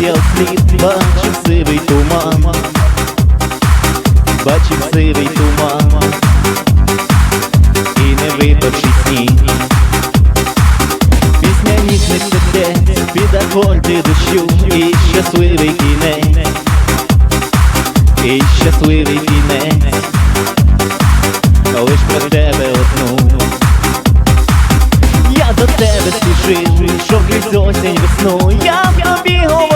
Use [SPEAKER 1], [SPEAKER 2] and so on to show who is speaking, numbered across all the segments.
[SPEAKER 1] я вслід бачив сивий туман, бачив сивий туман. І не випавший сніг. Пісня ніжних сердець під акорди дощу. І щасливий кінець, і щасливий кінець, лиш про тебе одну. Я до тебе спішив, що крізь осінь весну. Я б тобі говорив,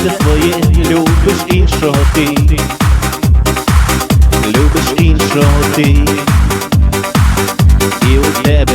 [SPEAKER 1] щастя своє, любиш іншого ти, любиш іншого ти, і у тебе